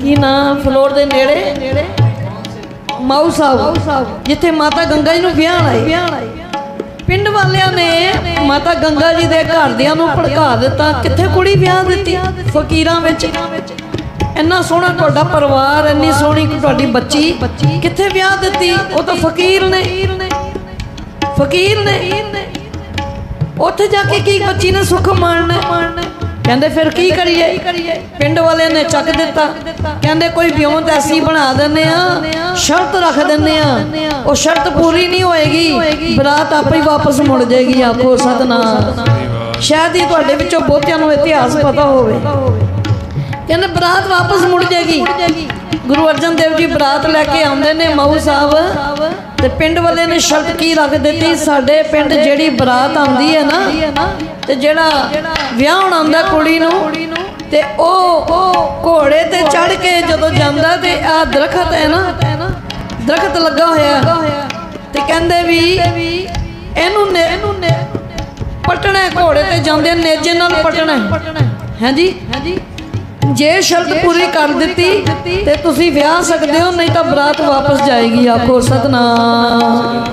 ਕੀ ਨਾਂ ਫਲੋਰ ਦੇ ਨੇੜੇ? ਮਾਊ ਸਾਹਿਬ, ਜਿੱਥੇ ਮਾਤਾ ਗੰਗਾ ਜੀ ਨੂੰ ਵਿਆਹ ਆਏ ਪਿੰਡ ਵਾਲਿਆਂ ਨੇ ਮਾਤਾ ਗੰਗਾ ਜੀ ਦੇ ਘਰਦਿਆਂ ਨੂੰ ਭੜਕਾ ਦਿੱਤਾ। ਕਿੱਥੇ ਕੁੜੀ ਵਿਆਹ ਦਿੱਤੀ? ਫਕੀਰਾਂ ਵਿੱਚ। ਇੰਨਾ ਸੋਹਣਾ ਤੁਹਾਡਾ ਪਰਿਵਾਰ, ਇੰਨੀ ਸੋਹਣੀ ਤੁਹਾਡੀ ਬੱਚੀ ਕਿੱਥੇ ਵਿਆਹ ਦਿੱਤੀ? ਉਹ ਤਾਂ ਫਕੀਰ ਨੇ। ਫਕੀਰ ਨੇ। ਉੱਥੇ ਜਾ ਕੇ ਕੀ ਬੱਚੀ ਨੇ ਸੁੱਖ ਮਾਣਨਾ? ਕਹਿੰਦੇ ਫਿਰ ਕੀ ਕਰੀਏ? ਪਿੰਡ ਵਾਲਿਆਂ ਨੇ ਚੱਕ ਦਿੱਤਾ। ਕਹਿੰਦੇ ਕੋਈ ਵਿਉਂਤ ਐਸੀ ਬਣਾ ਦਿੰਨੇ ਆ ਸ਼ਰਤ ਰੱਖ ਦਿੰਨੇ ਆ ਉਹ ਸ਼ਰਤ ਪੂਰੀ ਨਹੀਂ ਹੋਏਗੀ। ਬਰਾਤ ਆਪੇ ਹੀ ਵਾਪਸ ਮੁੜ ਜਾਏਗੀ ਆਖੋ ਸਤਨਾਮ। ਸ਼ਾਇਦ ਹੀ ਤੁਹਾਡੇ ਵਿੱਚੋਂ ਬਹੁਤਿਆਂ ਨੂੰ ਇਤਿਹਾਸ ਪਤਾ ਹੋਵੇ। ਕਹਿੰਦੇ ਬਰਾਤ ਵਾਪਸ ਮੁੜ ਜਾਏਗੀ। ਗੁਰੂ ਅਰਜਨ ਦੇਵ ਜੀ ਬਰਾਤ ਲੈ ਕੇ ਆਉਂਦੇ ਨੇ ਮਊ ਸਾਹਿਬ। ਤੇ ਪਿੰਡ ਵਾਲੇ ਨੇ ਸ਼ਰਤ ਕੀ ਰੱਖ ਦਿੱਤੀ? ਸਾਡੇ ਪਿੰਡ ਜਿਹੜੀ ਬਰਾਤ ਆਉਂਦੀ ਹੈ ਨਾ, ਤੇ ਜਿਹੜਾ ਵਿਆਹ ਆਉਂਦਾ ਕੁੜੀ ਨੂੰ, ਤੇ ਉਹ ਘੋੜੇ ਤੇ ਚੜ ਕੇ ਜਦੋਂ ਜਾਂਦਾ ਤੇ ਆ ਦਰਖਤ ਹੈ ਨਾ, ਦਰਖਤ ਲੱਗਾ ਹੋਇਆ। ਤੇ ਕਹਿੰਦੇ ਵੀ ਇਹਨੂੰ ਨੇ ਇਹਨੂੰ ਨੇ ਪਟਣਾ ਘੋੜੇ ਤੇ ਜਾਂਦੇ ਨੇਜੇ ਨਾਲ ਪਟਣਾ ਹੈ। ਹਾਂਜੀ? ਜੇ ਸ਼ਰਤ ਪੂਰੀ ਕਰ ਦਿੱਤੀ ਤੇ ਤੁਸੀਂ ਵਿਆਹ ਸਕਦੇ ਹੋ ਨਹੀਂ ਤਾਂ ਬਰਾਤ ਵਾਪਸ ਜਾਏਗੀ ਆਖੋ ਸਤਨਾਮ।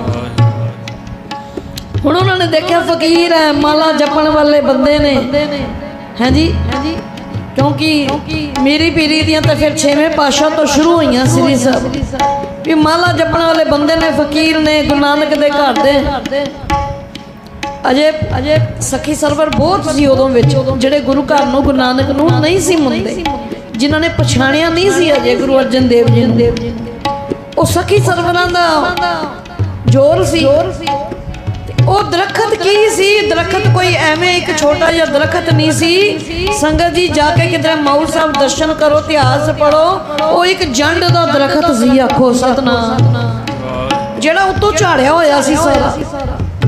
ਹੁਣ ਉਹਨਾਂ ਨੇ ਦੇਖਿਆ ਫਕੀਰ ਹੈ ਮਾਲਾ ਜਪਣ ਵਾਲੇ ਬੰਦੇ ਨੇ। ਹਾਂਜੀ? ਕਿਉਂਕਿ ਮੇਰੀ ਪੀਰੀ ਦੀਆਂ ਤਾਂ ਫਿਰ 6ਵੇਂ ਪਾਸ਼ਾ ਤੋਂ ਸ਼ੁਰੂ ਹੋਈਆਂ ਸ੍ਰੀ ਸਾਹਿਬ ਵੀ ਮਾਲਾ ਜਪਣ ਵਾਲੇ ਬੰਦੇ ਨੇ ਫਕੀਰ ਨੇ ਗੁਰੂ ਨਾਨਕ ਦੇ ਘਰ ਦੇ। ਅਜੇ ਅਜੇ ਸਖੀ ਸਰਵਰ ਬਹੁਤ ਸੀ ਉਦੋਂ ਵਿੱਚ, ਜਿਹੜੇ ਗੁਰੂ ਘਰ ਨੂੰ, ਗੁਰੂ ਨਾਨਕ ਨੂੰ ਨਹੀਂ ਸੀ ਮੰਨਦੇ ਜਿਨ੍ਹਾਂ ਨੇ ਪਛਾਣਿਆ ਨਹੀਂ ਸੀ ਅਜੇ ਗੁਰੂ ਅਰਜਨ ਦੇਵ ਜੀ ਨੂੰ। ਉਹ ਸਖੀ ਸਰਵਰਾਂ ਦਾ ਜ਼ੋਰ ਸੀ। ਉਹ ਦਰਖਤ ਕੀ ਸੀ? ਦਰਖਤ ਕੋਈ ਐਵੇਂ ਇੱਕ ਛੋਟਾ ਜਿਹਾ ਦਰਖਤ ਨਹੀਂ ਸੀ। ਸੰਗਤ ਜੀ ਜਾ ਕੇ ਕਿਤੇ ਮਾਊ ਸਾਹਿਬ ਦਰਸ਼ਨ ਕਰੋ, ਇਤਿਹਾਸ ਪੜੋ ਉਹ ਇੱਕ ਜੰਡ ਦਾ ਦਰਖਤ ਸੀ, ਆਖੋ ਸਤਨਾਮ। ਜਿਹੜਾ ਉੱਤੋਂ ਝਾੜਿਆ ਹੋਇਆ ਸੀ ਸਾਰਾ।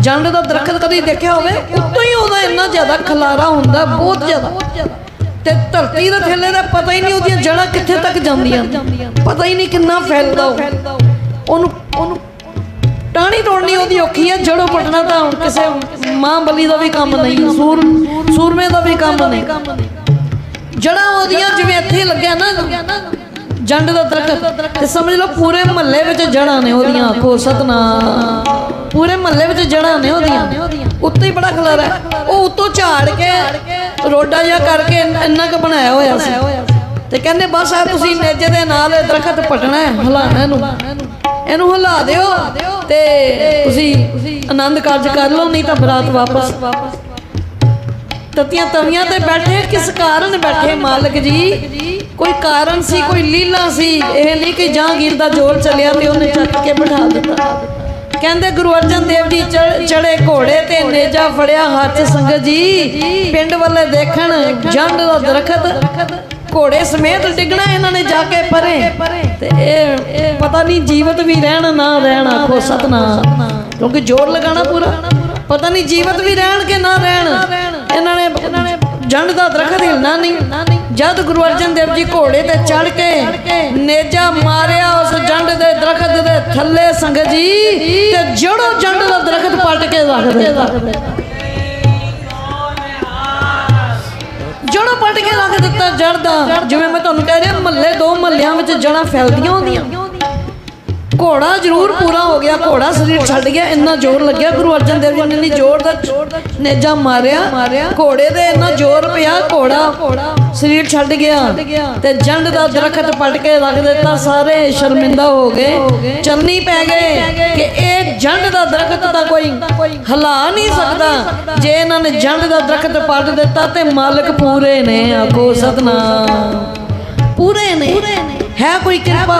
ਜੰਡ ਦਾ ਦਰਖਤ ਕਦੀ ਦੇਖਿਆ ਹੋਵੇ? ਉੱਤੋਂ ਹੀ ਉਹਦਾ ਇੰਨਾ ਜ਼ਿਆਦਾ ਖਲਾਰਾ ਹੁੰਦਾ, ਬਹੁਤ ਜ਼ਿਆਦਾ। ਤੇ ਧਰਤੀ ਦੇ ਥੱਲੇ ਦਾ ਪਤਾ ਹੀ ਨਹੀਂ ਉਹਦੀਆਂ ਜੜ੍ਹਾਂ ਕਿੱਥੇ ਤੱਕ ਜਾਂਦੀਆਂ। ਪਤਾ ਹੀ ਨਹੀਂ ਕਿੰਨਾ ਫੈਲਦਾ ਉਹ। ਉਹਨੂੰ ਉਹਨੂੰ ਟਾਣੀ ਤੋੜਨੀ ਉਹਦੀ ਔਖੀ ਹੈ ਜੜੋਂ ਪਟਣਾ ਤਾਂ ਕਿਸੇ ਮਾਂ ਬਲੀ ਦਾ ਵੀ ਕੰਮ ਨਹੀਂ, ਸੂਰ ਸੂਰਮੇ ਦਾ ਵੀ ਕੰਮ ਨਹੀਂ। ਜੜਾਂ ਉਹਦੀਆਂ ਜਿਵੇਂ ਇੱਥੇ ਲੱਗਿਆ ਨਾ ਜੰਡ ਦਾ ਦਰਖਤ। ਤੇ ਸਮਝ ਲਓ ਪੂਰੇ ਮਹੱਲੇ ਵਿੱਚ ਜੜਾਂ ਨੇ ਉਹਦੀਆਂ। ਆਖੋ ਸਤਨਾਮ। ਪੂਰੇ ਮਹੱਲੇ ਵਿੱਚ ਜੜਾਂ ਨੇ ਉਹਦੀਆਂ। ਉੱਤੇ ਹੀ ਬੜਾ ਖਲਾਰਾ। ਉਹ ਉੱਤੋਂ ਝਾੜ ਕੇ ਰੋਡਾ ਜਿਹਾ ਕਰਕੇ ਇੰਨਾ ਕੁ ਬਣਾਇਆ ਹੋਇਆ ਸੀ। ਤੇ ਕਹਿੰਦੇ ਬਸ ਆ ਤੁਸੀਂ ਨੇਜੇ ਦੇ ਨਾਲ ਇਹ ਦਰਖਤ ਪਟਣਾ ਹੈ। ਹਿਲਾਣਾ ਇਹਨੂੰ। ਇਹਨੂੰ। ਹਿਲਾ ਦਿਓ ਤੇ ਤੁਸੀਂ ਆਨੰਦ ਕਾਰਜ ਕਰ ਲਓ ਨਹੀਂ ਤਾਂ ਬਰਾਤ ਵਾਪਸ। ਤਤੀਆਂ ਤਵੀਆਂ ਤੇ ਬੈਠੇ, ਕਿਸ ਕਾਰਨ ਬੈਠੇ ਮਾਲਕ ਜੀ? ਕੋਈ ਕਾਰਨ ਸੀ, ਕੋਈ ਲੀਲਾ ਸੀ? ਇਹ ਨਹੀਂ ਕਿ ਜਹਾਂਗੀਰ ਦਾ ਜੋਰ ਚੱਲਿਆ ਤੇ ਉਹਨੇ ਚੱਕ ਕੇ ਬਿਠਾ ਦਿੱਤਾ। ਕਹਿੰਦੇ ਗੁਰੂ ਅਰਜਨ ਦੇਵ ਜੀ ਚੜੇ ਘੋੜੇ ਤੇ ਨੇਜਾ ਫੜਿਆ ਹੱਥ ਸੰਗਤ ਜੀ। ਪਿੰਡ ਵੱਲੇ ਦੇਖਣ, ਜੰਡ ਦਾ ਦਰਖਤ, ਘੋੜੇ ਸਮੇਤ ਡਿੱਗਣਾ ਇਹਨਾਂ ਨੇ ਜਾ ਕੇ ਪਰੇ। ਤੇ ਇਹ ਪਤਾ ਨਹੀਂ ਜੀਵਤ ਵੀ ਰਹਿਣ, ਨਾ ਰਹਿਣ, ਆਖੋ ਸਤਨਾਮ। ਕਿਉਂਕਿ ਜ਼ੋਰ ਲਗਾਣਾ ਪੂਰਾ। ਪਤਾ ਨਹੀਂ ਜੀਵਤ ਵੀ ਰਹਿਣ ਕਿ ਨਾ ਰਹਿਣ। ਇਹਨਾਂ ਨੇ ਨੇ ਜੰਡ ਦਾ ਦਰਖਤ ਹਿਲਣਾ ਨਹੀਂ ਜਦ ਗੁਰੂ ਅਰਜਨ ਦੇਵ ਜੀ ਘੋੜੇ ਤੇ ਚੜ ਕੇ ਨੇਜਾ ਮਾਰਿਆ ਉਸ ਜੰਡ ਦੇ ਦਰਖਤ ਦੇ ਥੱਲੇ ਸੰਗਤ ਜੀ ਤੇ ਜੜੋ ਜੰਡ ਦਾ ਦਰਖਤ ਪਲਟ ਕੇ ਰੱਖ ਦਿੱਤਾ। ਜੜੋਂ ਪਲਟ ਕੇ ਰੱਖ ਦਿੱਤਾ ਜੜ ਦਾ। ਜਿਵੇਂ ਮੈਂ ਤੁਹਾਨੂੰ ਕਹਿ ਰਿਹਾ ਮਹੱਲੇ ਦੋ ਮਹੱਲਿਆਂ ਵਿੱਚ ਜੜਾਂ ਫੈਲਦੀਆਂ ਹੁੰਦੀਆਂ। ਘੋੜਾ ਜ਼ਰੂਰ ਪੂਰਾ ਹੋ ਗਿਆ, ਘੋੜਾ ਸਰੀਰ ਛੱਡ ਗਿਆ, ਇੰਨਾ ਜ਼ੋਰ ਲੱਗਿਆ, ਗੁਰੂ ਅਰਜਨ ਦੇਵ ਜੀ ਨੇ ਇੰਨੀ ਜ਼ੋਰ ਦਾ ਨੇਜਾ ਮਾਰਿਆ, ਘੋੜੇ ਦੇ ਇੰਨਾ ਜ਼ੋਰ ਪਿਆ, ਘੋੜਾ ਸਰੀਰ ਛੱਡ ਗਿਆ, ਤੇ ਜੰਡ ਦਾ ਦਰਖਤ ਪਟ ਕੇ ਰੱਖ ਦਿੱਤਾ, ਸਾਰੇ ਸ਼ਰਮਿੰਦਾ ਹੋ ਗਏ ਚੰਨੀ ਪੈ ਗਏ, ਕਿ ਇਹ ਜੰਡ ਦਾ ਦਰਖਤ ਦਾ ਕੋਈ ਹਲਾ ਨਹੀਂ ਸਕਦਾ, ਜੇ ਇਹਨਾਂ ਨੇ ਜੰਡ ਦਾ ਦਰਖਤ ਪਟ ਦਿੱਤਾ ਤੇ ਮਾਲਕ ਪੂਰੇ ਨੇ, ਆਖੋ ਸਤਨਾਮ। ਪੂਰੇ ਨੇ, ਹੈ ਕੋਈ ਕਿਰਪਾ